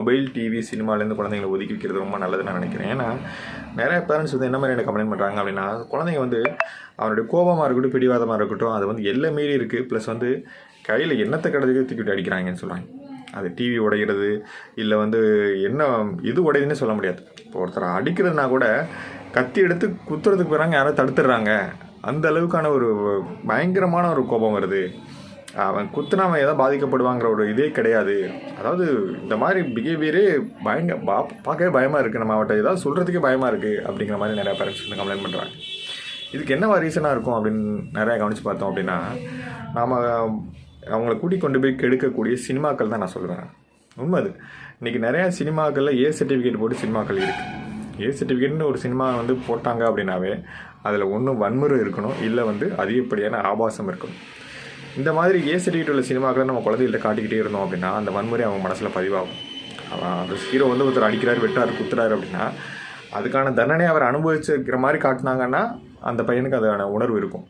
Mobile TV சினிமாலேருந்து குழந்தைங்களை ஒதுக்கி வைக்கிறது ரொம்ப நல்லதுன்னு நான் நினைக்கிறேன். ஏன்னா நிறைய பேரண்ட்ஸ் வந்து என்ன மாதிரி எனக்கு கம்ப்ளைண்ட் பண்ணுறாங்க அப்படின்னா குழந்தைங்க வந்து அவனுடைய கோபமாக இருக்கட்டும் பிடிவாதமாக இருக்கட்டும் அது வந்து எல்லை மீறி இருக்குது ப்ளஸ் வந்து கையில் என்னத்தை கிடதுக்கு தூக்கிட்டு அடிக்கிறாங்கன்னு சொல்கிறாங்க அது டிவி உடைகிறது இல்லை வந்து என்ன இது உடையுதுன்னு சொல்ல முடியாது. இப்போ ஒருத்தர் அடிக்கிறதுனா கூட கத்தி எடுத்து குத்துறதுக்கு போகிறாங்க யாரோ தடுத்துடுறாங்க. அந்த அளவுக்கான ஒரு பயங்கரமான ஒரு கோபம் வருது. அவன் குத்துனவன் எதாவது பாதிக்கப்படுவாங்கிற ஒரு இதே கிடையாது. அதாவது இந்த மாதிரி பிஹேவியரே பயங்க பா பார்க்கவே பயமாக இருக்குது நம்ம அவட்ட ஏதாவது சொல்கிறதுக்கே பயமாக இருக்குது அப்படிங்கிற மாதிரி நிறையா பேரண்ட்ஸ் வந்து கம்ப்ளைண்ட் பண்ணுறாங்க இதுக்கு என்னவா ரீசனாக இருக்கும் அப்படின்னு நிறையா கவனித்து பார்த்தோம் அப்படின்னா நாம் அவங்கள கூட்டி கொண்டு போய் கெடுக்கக்கூடிய சினிமாக்கள் தான் நான் சொல்லுவேன் உண்மை அது. இன்றைக்கி நிறையா சினிமாக்களில் ஏ சர்டிஃபிகேட் போட்டு சினிமாக்கள் இருக்குது ஏ சர்டிஃபிகேட்னு ஒரு சினிமா வந்து போட்டாங்க அப்படின்னாவே அதில் ஒன்றும் வன்முறை இருக்கணும் இல்லை வந்து அதிகப்படியான ஆபாசம் இருக்கணும். இந்த மாதிரி ஏ சர்டிஃபிகேட் உள்ள சினிமாக்களை நம்ம குழந்தைகிட்ட காட்டிக்கிட்டே இருந்தோம் அப்படின்னா அந்த வன்முறை அவங்க மனசில் பதிவாகும். அவன் அந்த ஹீரோ வந்து ஒருத்தர் அடிக்கிறாரு வெட்டார் குத்துறாரு அப்படின்னா அதுக்கான தண்டனை அவர் அனுபவிச்சிருக்கிற மாதிரி காட்டினாங்கன்னா அந்த பையனுக்கு அதுக்கான உணர்வு இருக்கும்.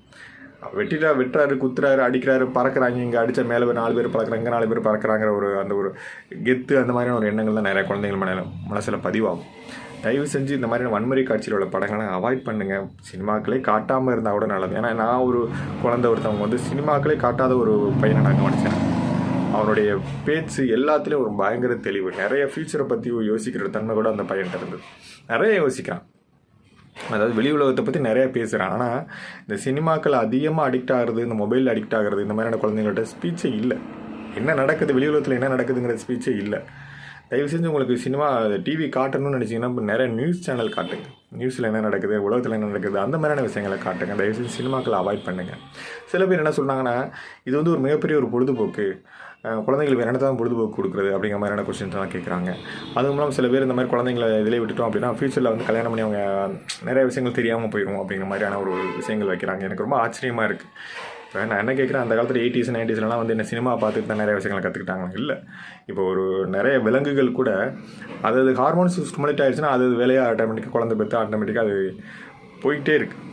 வெட்டிட்டா வெட்டுறாரு குத்துறாரு அடிக்கிறாரு பறக்கிறாங்க இங்கே அடித்த மேலே நாலு பேர் பறக்கிறாங்க இங்கே நாலு பேர் பறக்கிறாங்கிற ஒரு அந்த ஒரு கெத்து அந்த மாதிரியான ஒரு எண்ணங்கள் தான் நிறைய குழந்தைகள் மன மனசில் பதிவாகும். தயவு செஞ்சு இந்த மாதிரியான வன்முறை காட்சியில் உள்ள படங்களை அவாய்ட் பண்ணுங்கள் சினிமாக்களே காட்டாமல் இருந்தால் கூட நல்லது. ஏன்னா நான் ஒரு குழந்தை ஒருத்தவங்க வந்து சினிமாக்களே காட்டாத ஒரு பையனை நான் கவனித்தேன் அவனுடைய பேச்சு எல்லாத்துலேயும் ஒரு பயங்கர தெளிவு. நிறைய ஃபியூச்சரை பற்றி யோசிக்கிற தன்மை கூட அந்த பையன்கிட்ட இருந்தது. நிறைய யோசிக்கிறான். அதாவது வெளி உலகத்தை பற்றி நிறைய பேசுகிறான் ஆனால் இந்த சினிமாக்கள் அதிகமாக அடிக்ட் ஆகிறது இந்த மொபைல் அடிக்ட் ஆகிறது இந்த மாதிரியான குழந்தைங்கள்ட்ட ஸ்பீச்சே இல்லை. என்ன நடக்குது? வெளி உலகத்தில் என்ன நடக்குதுங்கிற ஸ்பீச்சே இல்லை. தயவு செஞ்சு உங்களுக்கு சினிமா டிவி காட்டணும்னு நினச்சிங்கன்னா நிறைய நியூஸ் சேனல் காட்டுங்க. நியூஸில் என்ன நடக்குது உலகத்தில் என்ன நடக்குது அந்த மாதிரியான விஷயங்களை காட்டுங்க. தயவு செஞ்சு சினிமாக்களை அவாய்ட் பண்ணுங்கள் சில பேர் என்ன சொல்கிறாங்கன்னா இது வந்து ஒரு மிகப்பெரிய ஒரு பொழுதுபோக்கு. குழந்தைங்களுக்கு வேறு தான் பொழுதுபோக்கு கொடுக்குறது அப்படிங்கிற மாதிரியான கொஸ்டின்ஸ் கேட்குறாங்க அதுவும் இல்லாமல் சில பேர் இந்த மாதிரி குழந்தைங்களை இதிலே விட்டுட்டோம் அப்படின்னா ஃபியூச்சரில் வந்து கல்யாணம் பண்ணி அவங்க நிறைய விஷயங்கள் தெரியாமல் போயிடும் அப்படிங்கிற மாதிரியான ஒரு விஷயங்கள் வைக்கிறாங்க. எனக்கு ரொம்ப ஆச்சரியமாக இருக்குது இப்போ நான் என்ன கேட்குறேன் அந்த காலத்தில் எயிட்டிஸ் நைன்டிஸ்லாம் வந்து என்ன சினிமா பார்த்துட்டு தான் நிறைய விஷயங்களை கற்றுக்கிட்டாங்க இல்லை. இப்போ ஒரு நிறைய விலங்குகள் கூட அது அது ஹார்மோன்ஸ் ஸ்டிமுலேட் ஆகிடுச்சுன்னா அது வேலையாக ஆட்டோமேட்டிக்காக குழந்தை பெற்று ஆட்டோமேட்டிக்காக அது போயிட்டே இருக்குது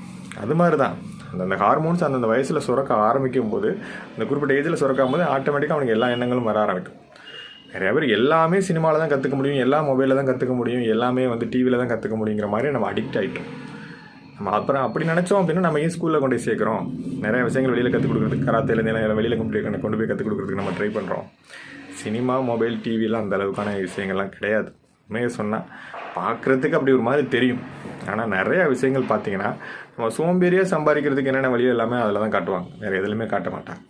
அது மாதிரி தான் அந்தந்த அந்த ஹார்மோன்ஸ் அந்தந்த வயசில் சுரக்க ஆரம்பிக்கும் போது அந்த குறிப்பிட்ட ஏஜில் சுரக்கும் போது ஆட்டோமேட்டிக்காக அவனுக்கு எல்லா எண்ணங்களும் வர ஆரம்பிக்கும். நிறைய பேர் எல்லாமே சினிமாவில் தான் கற்றுக்க முடியும் எல்லா மொபைலில் தான் கற்றுக்க முடியும் எல்லாமே வந்து டிவியில் தான் கற்றுக்க முடியுங்கிற மாதிரி நம்ம அடிக்ட் ஆகிட்டோம் நம்ம அப்புறம் அப்படி நினச்சோம் அப்படின்னா நம்ம ஏன் ஸ்கூலில் கொண்டு போய் சேர்க்குறோம்? நிறைய விஷயங்கள் வெளியில் கற்றுக் கொடுக்குறதுக்கு கராத்தேலேருந்து வெளியில் கொண்டு போய் கொண்டு போய் கற்றுக் கொடுக்குறதுக்கு நம்ம ட்ரை பண்ணுறோம் சினிமா மொபைல் டிவிலாம் அந்த அளவுக்கான விஷயங்கள்லாம் கிடையாது. உண்மையை சொன்னால் பார்க்குறதுக்கு அப்படி ஒரு மாதிரி தெரியும். ஆனால் நிறையா விஷயங்கள் பார்த்தீங்கன்னா நம்ம சோம்பேறியாக சம்பாதிக்கிறதுக்கு என்னென்ன வழியோ எல்லாமே அதில் தான் காட்டுவாங்க. வேறு எதுலையுமே காட்ட மாட்டாங்க.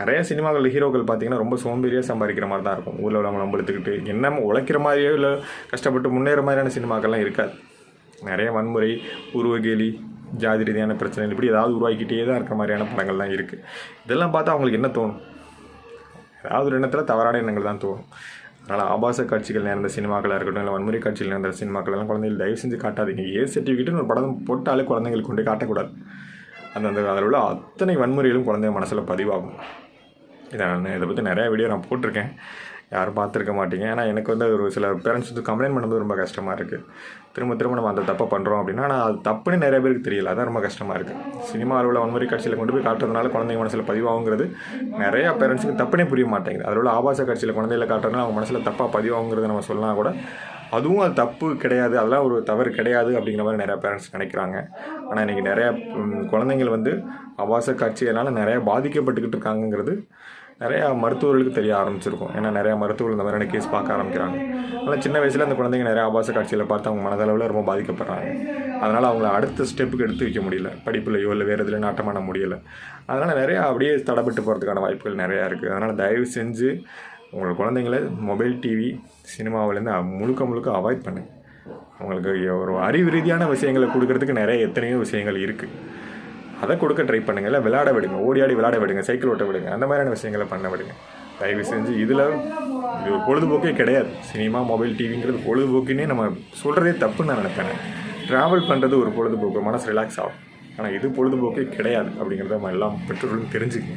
நிறைய சினிமாக்கள் ஹீரோக்கள் பார்த்தீங்கன்னா ரொம்ப சோம்பேறியாக சம்பாதிக்கிற மாதிரி தான் இருக்கும். ஊரில் உள்ளவங்க நம்பளுத்துக்கிட்டு என்ன உழைக்கிற மாதிரியோ இல்லை கஷ்டப்பட்டு முன்னேற மாதிரியான சினிமாக்கள்லாம் இருக்காது. நிறைய வன்முறை உருவகேலி ஜாதி ரீதியான பிரச்சனைகள் இப்படி ஏதாவது உருவாக்கிட்டே தான் இருக்க மாதிரியான படங்கள்லாம் இருக்குது இதெல்லாம் பார்த்தா அவங்களுக்கு என்ன தோணும்? ஏதாவது ஒரு எண்ணத்தில் தவறான எண்ணங்கள் தான் தோணும். அதனால் ஆபாச காட்சிகள் நேர்ந்த சினிமாக்களாக இருக்கட்டும் இல்லை வன்முறை காட்சிகள் நேர்ந்த சினிமாக்கள் எல்லாம் குழந்தைகள் தயவு செஞ்சு காட்டாதீங்க. ஏ சர்டிஃபிகேட்னு ஒரு படம் போட்டாலே குழந்தைங்களுக்கு கொண்டு காட்டக்கூடாது. அந்த அந்த அதில் உள்ள அத்தனை வன்முறைகளும் குழந்தைங்க மனசில் பதிவாகும். இதை நான் இதை பற்றி நிறையா வீடியோ நான் போட்டிருக்கேன். யாரும் பார்த்துருக்க மாட்டீங்க. ஏன்னா எனக்கு வந்து ஒரு சில பேரண்ட்ஸ் வந்து கம்ப்ளைண்ட் பண்ணுறது ரொம்ப கஷ்டமாக இருக்குது திரும்ப திரும்ப நம்ம அந்த தப்பை பண்ணுறோம் அப்படின்னா ஆனால் அது தப்புன்னு நிறைய பேருக்கு தெரியல. அதான் ரொம்ப கஷ்டமாக இருக்குது சினிமா அளவில் வன்முறை காட்சியில் கொண்டு போய் காட்டுறதுனால குழந்தைங்க மனசில் பதிவாகுங்கிறது நிறையா பேரண்ட்ஸுக்கு தப்புனே புரிய மாட்டேங்குது. அதில் உள்ள ஆபாச காட்சியில் குழந்தையில காட்டுறதுனால அவங்க மனசில் தப்பாக பதிவாகுங்கிறத நம்ம சொல்லலாம் கூட அதுவும் அது தப்பு கிடையாது. அதெல்லாம் ஒரு தவறு கிடையாது அப்படிங்கிற மாதிரி நிறையா பேரண்ட்ஸ் நினைக்கிறாங்க. ஆனால் இன்றைக்கி நிறையா குழந்தைங்கள் வந்து ஆபாச காட்சியினால் நிறையா பாதிக்கப்பட்டுக்கிட்டு இருக்காங்கங்கிறது நிறையா மருத்துவர்களுக்கு தெரிய ஆரம்பிச்சிருக்கும். ஏன்னா நிறையா மருத்துவர்கள் இந்த மாதிரியான கேஸ் பார்க்க ஆரம்பிக்கிறாங்க. அதனால் சின்ன வயசில் அந்த குழந்தைங்க நிறையா ஆபாச காட்சிகளை பார்த்து அவங்க மனதளவில் ரொம்ப பாதிக்கப்படுறாங்க. அதனால் அவங்கள அடுத்த ஸ்டெப்புக்கு எடுத்து வைக்க முடியல. படிப்புலையோ இல்லை வேறு எதுலையும் நாட்டம் பண்ண முடியல. அதனால் நிறையா அப்படியே தடைப்பட்டு போகிறதுக்கான வாய்ப்புகள் நிறையா இருக்குது அதனால் தயவு செஞ்சு உங்கள் குழந்தைங்கள மொபைல் டிவி சினிமாவிலேருந்து முழுக்க முழுக்க அவாய்ட் பண்ணுங்க அவங்களுக்கு ஒரு அறிவு ரீதியான விஷயங்களை கொடுக்கறதுக்கு நிறைய எத்தனையோ விஷயங்கள் இருக்குது அதை கொடுக்க ட்ரை பண்ணுங்க. இல்லை விளையாட விடுங்க. ஓடி ஆடி விளையாட விடுங்க. சைக்கிள் ஓட்ட விடுங்க. அந்த மாதிரியான விஷயங்களை பண்ண விடுங்க. தயவு செஞ்சு இதில் இது ஒரு பொழுதுபோக்கே கிடையாது. சினிமா மொபைல் டிவிங்கிறது பொழுதுபோக்குன்னே நம்ம சொல்கிறதே தப்புன்னு நான் நினைப்பேன். ட்ராவல் பண்ணுறது ஒரு பொழுதுபோக்கு. மனசு ரிலாக்ஸ் ஆகும். ஆனால் இது பொழுதுபோக்கே கிடையாது அப்படிங்கிறத நம்ம எல்லாம் பெற்றோர்களும் தெரிஞ்சுக்கணும்.